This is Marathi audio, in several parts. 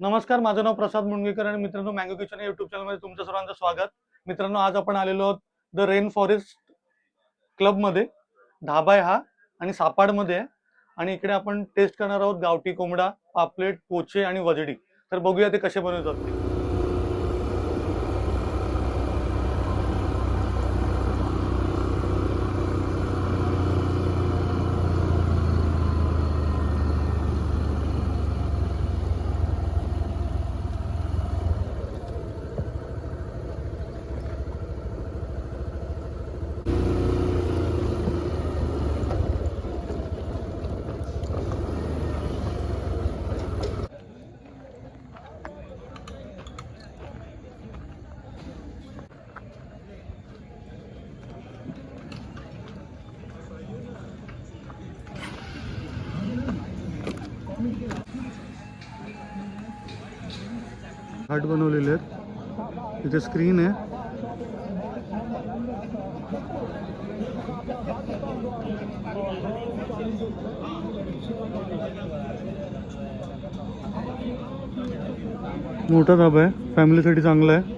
नमस्कार माझं नाव प्रसाद मुंडगेकर आणि मित्रांनो मँगो किचन युट्यूब चॅनलमध्ये तुमचं सर्वांचं स्वागत. मित्रांनो आज आपण आलेलो आहोत द रेन फॉरेस्ट क्लबमध्ये ढाबा आहे हा आणि सापाडमध्ये आहे. आणि इकडे आपण टेस्ट करणार आहोत गावठी कोंबडा पापलेट पोचे आणि वजडी. तर बघूया ते कसे बनवतात ते बनवलेले आहेत. इथे स्क्रीन आहे. मोठा धाबा आहे. फॅमिलीसाठी चांगला आहे.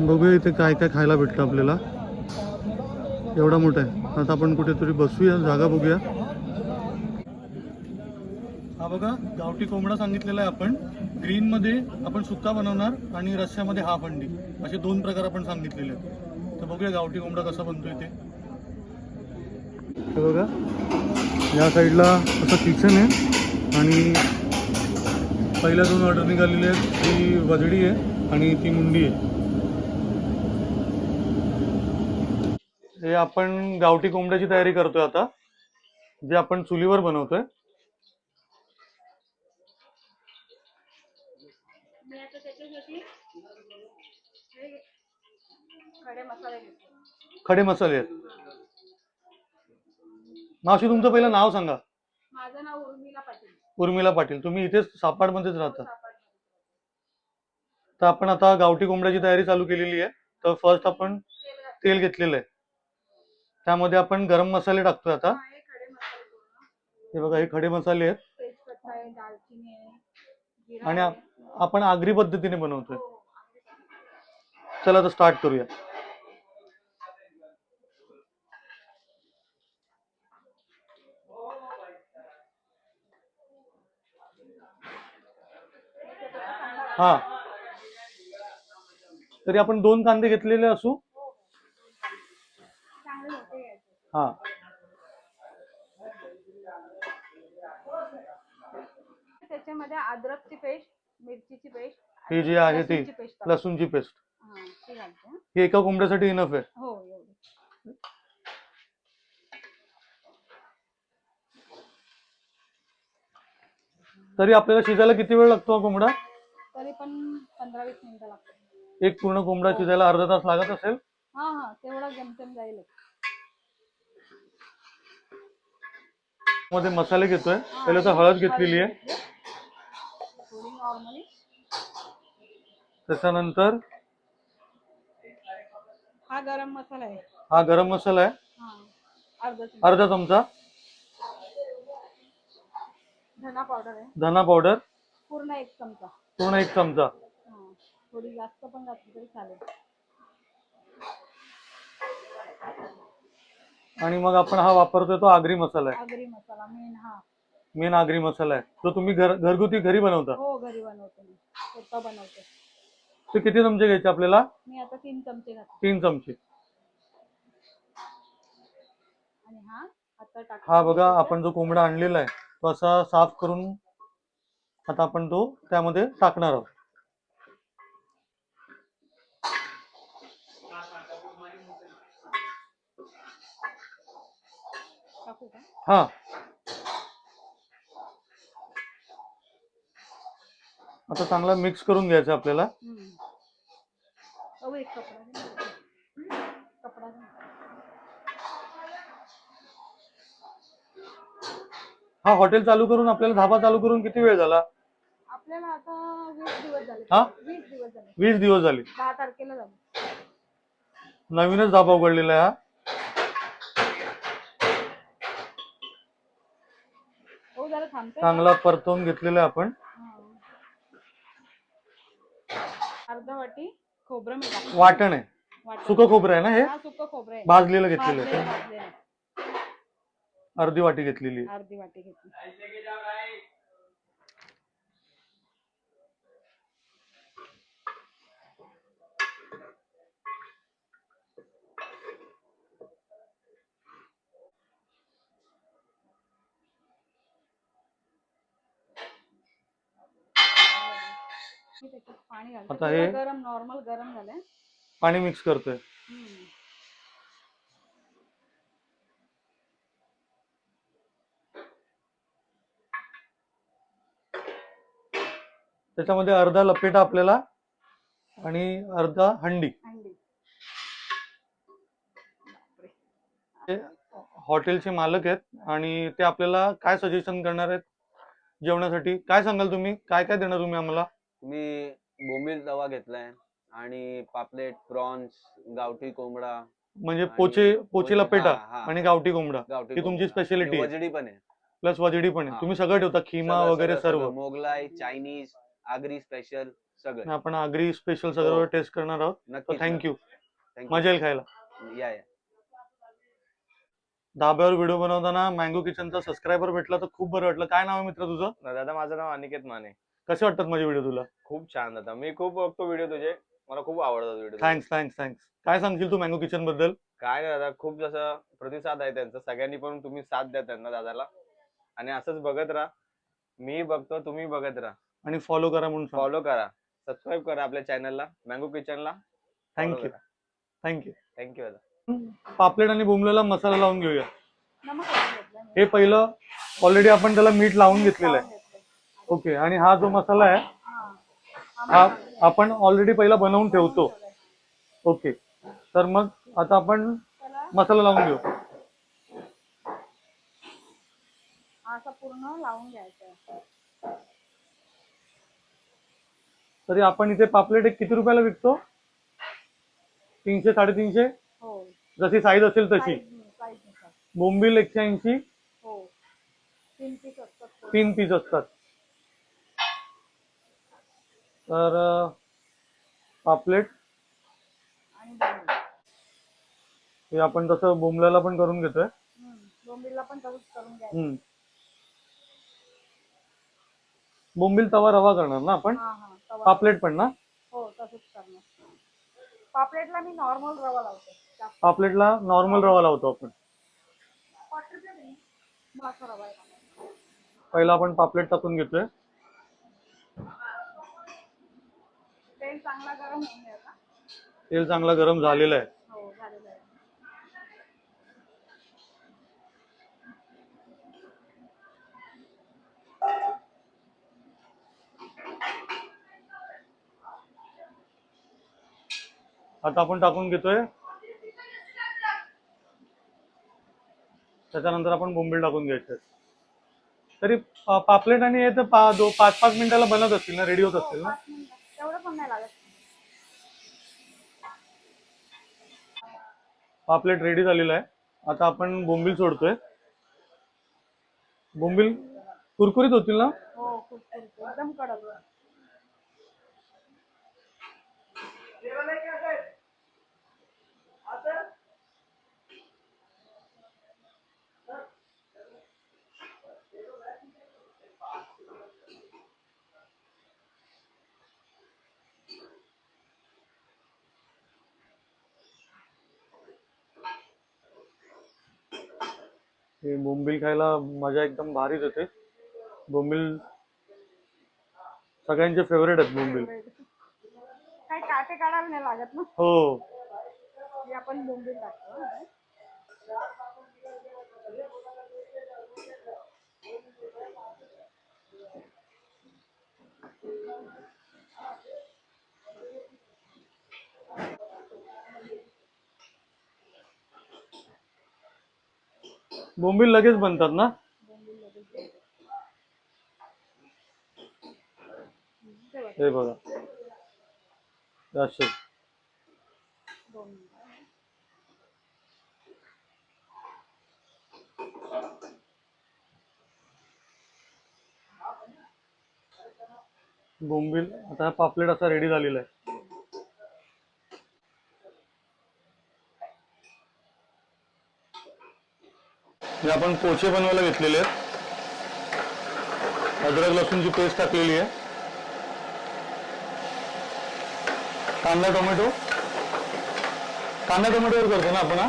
बघूया इथे काय काय खायला भेटतं आपल्याला. एवढा मोठा आहे. आता आपण कुठेतरी बसूया जागा बघूया. हा बघा गावठी कोंबडा सांगितलेला आहे आपण. ग्रीन मध्ये आपण सुक्का बनवणार आणि रस्स्यामध्ये हाफ अंडी असे दोन प्रकार आपण सांगितलेले आहेत. तर बघूया गावठी कोंबडा कसा बनतोय ते बघा या साईडला असं किचन आहे. आणि पहिल्या दोन ऑर्डर निघालेली आहेत. ती वजडी आहे आणि ती मुंडी आहे. हे आपण गावठी कोंबड्याची तयारी करतोय आता जे आपण चुलीवर बनवतोय. हे खडे मसाले आहेत. मावशी तुमचं पहिलं नाव सांगा. माझं नाव उर्मिला पाटील. उर्मिला पाटील. तुम्ही इथेच सापाडमध्येच राहता. सापड तर आपण आता गावठी कोंबड्याची तयारी चालू केलेली आहे. तर फर्स्ट आपण. तेल घेतलेलं आहे. त्यामध्ये आपण गरम मसाले टाकतोय आता. हा, बघा हे खडे मसाले आहेत. आणि आपण आगरी पद्धतीने बनवतोय. हो, चला तर स्टार्ट करूया. हा. तरी आपण दोन कांदे घेतलेले असू चांगले मोठे घ्यायचे हा. त्याच्यामध्ये अद्रकची पेस्ट मिरचीची पेस्ट ही जी आहे ती पेस्ट लसूणची पेस्ट. हा ती घालते हं. ही एका कोंबड्यासाठी इनफ आहे. हो एवढी. तरी आपल्याला शिजायला किती वेळ लागतो हा कोंबडा? तरी पण पंधरा वीस मिनिटं लागतात. एक पूर्ण कोंबडा शिजायला अर्धा तास लागत असेल? हा हा तेवढा जमतेम जाईल. मध्ये मसाले घेतोय. पहिले तर हळद घेतलेली आहे. त्याच्यानंतर हा गरम मसाला आहे. हा गरम मसाला आहे. हा अर्धा चमचा. धना पावडर आहे. धना पावडर. पूर्ण एक चमचा. पूर्ण एक चमचा. थोडी जास्त पण घातली तरी चालेल. आणि मग आपण हा वापरतोय तो आगरी मसाला आहे. आगरी मसाला मेन हा. मेन आगरी मसाला आहे. तो तुम्ही घर घरगुती घरी बनवता? हो घरी बनवते मी. स्वतः बनवते. ते किती चमचे घ्यायचे आपल्याला? मी आता तीन चमचे घातले. तीन चमचे. आणि हा आता टाक हा बघा आपण जो कोंबडा आणलेला आहे तो असा साफ करून आता आपण तो त्यामध्ये टाकणार आहोत. हा. आता चांगला मिक्स करून घ्यायचं आपल्याला. हा हॉटेल चालू करून आपल्याला धाबा चालू करून किती वेळ झाला? आपल्याला आता वीस दिवस झाले. हा? वीस दिवस झाले. वीस दिवस झाले. दहा तारखेला झाले नवीनच धाबा उघडलेला आहे हा? थांबते चांगला परतवून घेतलेला आहे आपण अर्धा वाटी खोबरं मी टाकते. वाटण आहे वाटण. सुकं खोबरं आहे ना हे हा सुकं खोबरं आहे भाजलेलं घेतलेलं भाजलेलं, आहे भाजलेलं. अर्धी वाटी घेतलेली आहे. अर्धी वाटी घेतली मी त्याच्यात पाणी घालते. आता थोडं हे- गरम नॉर्मल गरम झालंय. पाणी मिक्स करतोय. हम्म. त्याच्यामध्ये अर्धा लपेटा आपल्याला आणि अर्धा हंडी. अंडी हॉटेलचे मालक आहेत आणि ते आपल्याला काय सजेशन करणार आहेत? जेवणासाठी काय सांगाल तुम्ही? काय काय देणार तुम्ही आम्हाला? मी बोंबील तवा घेतलाय आणि पापलेट प्रॉन्स गावठी कोंबडा म्हणजे आणि पोचे पोचे लपेटा हा, हा. आणि गावठी कोंबडा. गावठी ही तुमची कोंबडा. specialty आणि आहे. वजडी पण आहे. प्लस वजडी पण आहे. हा. तुम्ही सगळं ठेवता खिमा सगळं- वगैरे सगळं- सर्व. सगळं. मोगलाई चायनीज आगरी स्पेशल सगळं. आपण आगरी स्पेशल सगळं हो. टेस्ट करणार आहोत. नक्की थँक्यू थँक्यू मजा येईल खायला. या या. धाब्यावर व्हिडिओ बनवताना मँगो किचनचा सबस्क्रायबर भेटला तर खूप बरं वाटलं. काय नाव आहे मित्र तुझं? दादा माझं नाव अनिकेत माने. कसे वाटतात माझे व्हिडिओ तुला? खूप छान दादा. मी खूप बघतो व्हिडिओ तुझे. मला खूप आवडतात व्हिडिओ थँक्स थँक्स थँक्स काय सांगशील तू मँगो किचनबद्दल? काय नाही दादा. खूप जसं प्रतिसाद आहे त्यांचा. सगळ्यांनी पण तुम्ही साथ द्या त्यांना दादाला. आणि असंच बघत राहा. मी बघतो तुम्ही बघत राहा. आणि फॉलो करा म्हणून फॉलो करा. सबस्क्राईब करा आपल्या चॅनलला mango किचनला thank you thank you thank you दादा. पापलेट आणि बोंबलेला मसाला लावून घेऊया. हे पहिलं ऑलरेडी आपण त्याला मीठ लावून घेतलेलं आहे. ओके आणि हा जो मसाला आहे हा. आपण ऑलरेडी पहिला बनवून ठेवतो. ओके तर मग आता आपण मसाला लावून घेऊ. असा पूर्ण लावून घ्यायचा तरी आपण इथे पापलेट एक किती रुपयाला विकतो? तीनशे साडेतीनशे? हो. जशी साईज असेल तशी. बोंबील एकशे ऐंशी. हो. तीन पीस असतात. ते. तीन पीस असतात. तर पापलेट. हे आपण तसं बोंबल्याला पण करून घेतोय. हम्म. बोंबीलला पण तसंच करून घ्यायचं. हम्म. बोंबील तवा रवा करणार ना आपण? हा हा तवा. पापलेट पण ना? हो तसंच करणार. पापलेटला मी नॉर्मल रवा लावते. जास्त. पापलेटला नॉर्मल रवा लावतो आपण. मग असा रवा आहे. पहिला आपण पापलेट टाकून घेतोय. तेल चांगला गरम होऊन द्यायचा तेल चांगला गरम झालेलं आहे. हो झालेलं आहे. आता आपण टाकून घेतोय. त्याच्यानंतर आपण बोंबील टाकून घ्यायचे. तरी पापलेट आणि हे तर पा दो पाच पाच मिनिटाला बनत असतील ना? रेडी होत असतील ना? पाच मिनिटं. पण नाही लागत पापलेट रेडी झालेला आहे. आता आपण बोंबील सोडतोय. बोंबील कुरकुरीत होतील ना? हो खूप एकदम कडक. हे बोंबील खायला मजा एकदम भारीच येते. बोंबील सगळ्यांचे फेवरेट आहेत बोंबील. काही काटे काढायला नाही लागत ना? हो. आपण बोंबील टाकतो बोंबील लगेच बनतात ना? हे बघा. असे बोंबील आता पापलेट असा रेडी झालेला आहे. हे आपण पोचे बनवायला घेतलेले आहेत. अद्रक लसूणची पेस्ट टाकलेली आहे. कांदा टोमॅटो. कांदा टोमॅटोवर करतो ना आपण हा?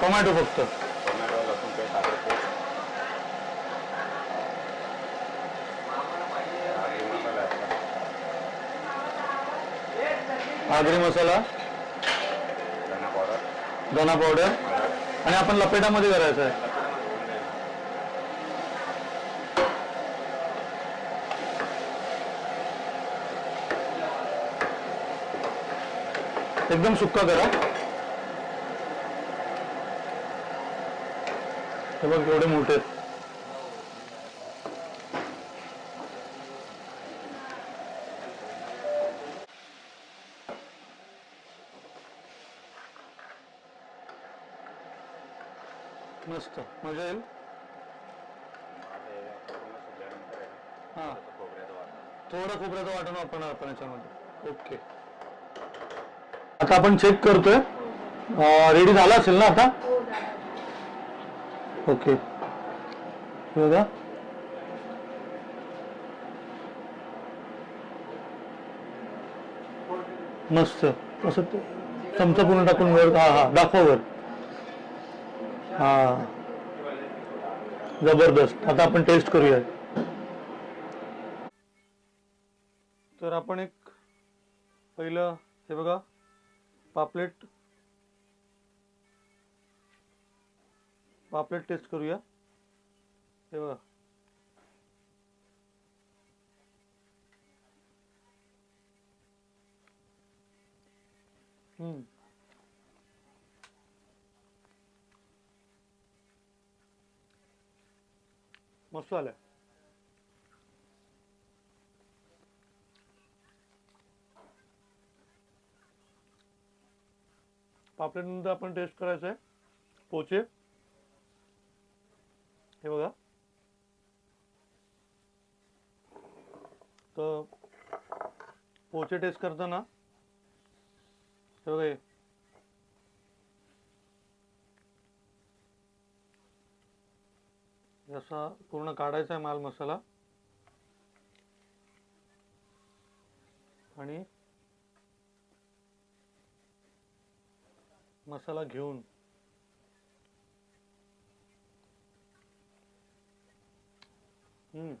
टोमॅटो फक्त. मसाला आगरी मसाला. धना पावडर धना पावडर. आणि आपण लपेटामध्ये करायचं आहे एकदम सुक्का करा हे बघ एवढे मोठे आहेत. मस्त. मजा येईल हा. थोडं खोबऱ्याचं वाटण वापरणार आपण याच्यामध्ये. ओके. आता आपण चेक करतोय. रेडी झाला असेल ना आता? हो ओके. बघा. मस्त. असं ते चमचा पूर्ण टाकून वर हा हा. दाखवा वर. हा. जबरदस्त. आता आपण टेस्ट करूया. तर आपण एक पहिलं हे बघा पापलेट. पापलेट टेस्ट करूया. हे बघा. हम्म. मस्त आलाय पापलेट आपण टेस्ट करायचं आहे. पोचे. हे बघा. तर पोचे टेस्ट करताना हे बघा जसा पूर्ण काढायचा आहे माल मसाला. आणि मसाला घेऊन हम्म.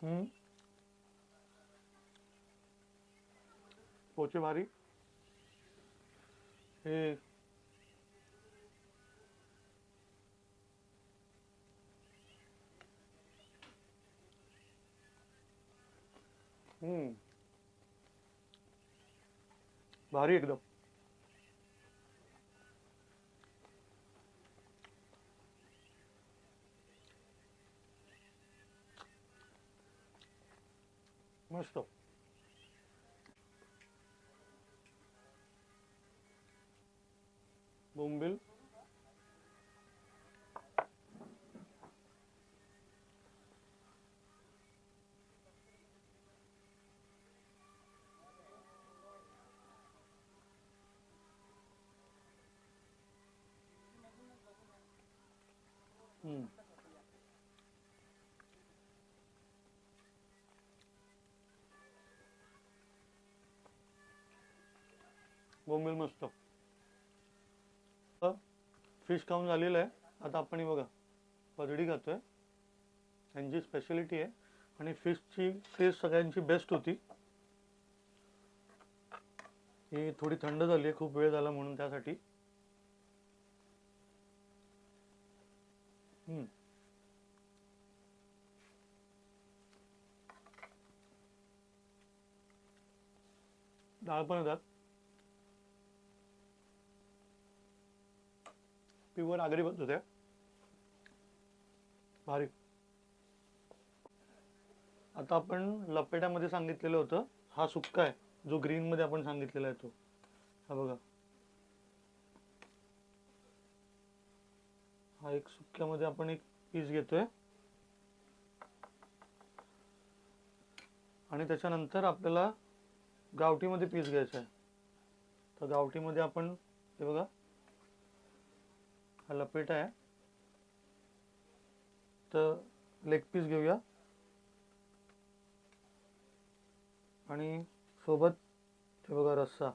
हम्म. पोचे भारी. हे हम्म. भारी एकदम. मस्त. बोंबील हम्म. बोंबील मस्त फिश खाऊन झालेलं आहे. आता आपण बघा पदडी खातोय. त्यांची स्पेशालिटी आहे. आणि फिशची टेस्ट सगळ्यांची बेस्ट होती. ही थोडी थंड झाली आहे खूप वेळ झाला म्हणून त्यासाठी. डाळ पण येतात प्युअर आगरी पद्धत आहे भारी आता आपण लपेट्यामध्ये सांगितलेलं होतं. हा सुक्का आहे. जो ग्रीन मध्ये आपण सांगितलेला आहे तो. हा बघा. हा एक सुक्यामध्ये आपण एक पीस घेतोय. आणि त्याच्यानंतर आपल्याला गावठीमध्ये पीस घ्यायचा आहे. तर गावठीमध्ये आपण हे बघा लपेट आहे. तर लेग पीस घेऊया. आणि सोबत ते बघा रस्सा.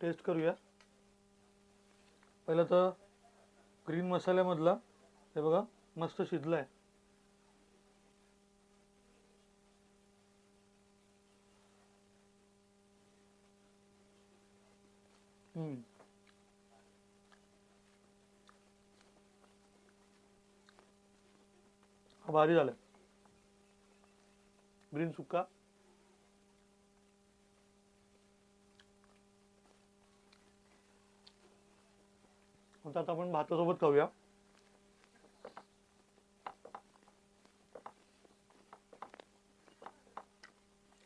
टेस्ट करूया. पहिलं तर ग्रीन मसाल्यामधला हे बघा मस्त शिजला आहे हा भारी झालं. ग्रीन सुक्का. आता आपण भातासोबत खाऊया.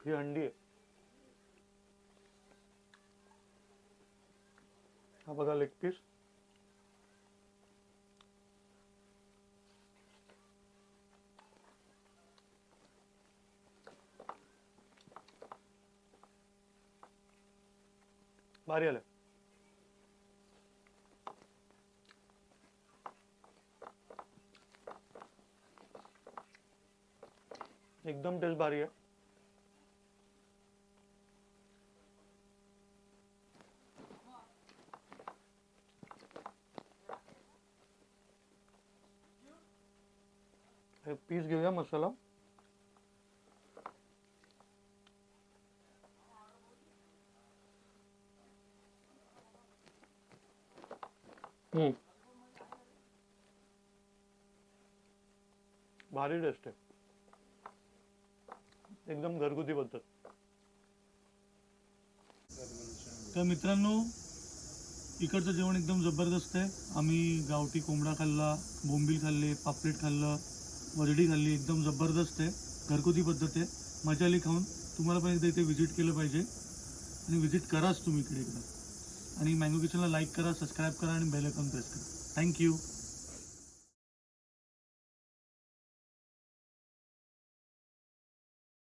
ही अंडी आहे. हा बघा लेग पीस भारी आलं एकदम टेस्ट भारी हे। पीस घेऊया मसाला। भारी टेस्ट आहे. एकदम घरगुती पद्धत तर मित्रांनो इकडचं जेवण एकदम जबरदस्त आहे. आम्ही गावठी कोंबडा खाल्ला बोंबील खाल्ले पापलेट खाल्लं वरडी खाल्ली एकदम जबरदस्त आहे. घरगुती पद्धत आहे. मजा आली खाऊन. तुम्हाला पण एकदा इथे व्हिजिट केलं पाहिजे. आणि व्हिजिट कराच तुम्ही इकडे एकदा. आणि मँगो किचनला लाईक करा सबस्क्राईब करा आणि बेल आयकॉन प्रेस करा. Thank you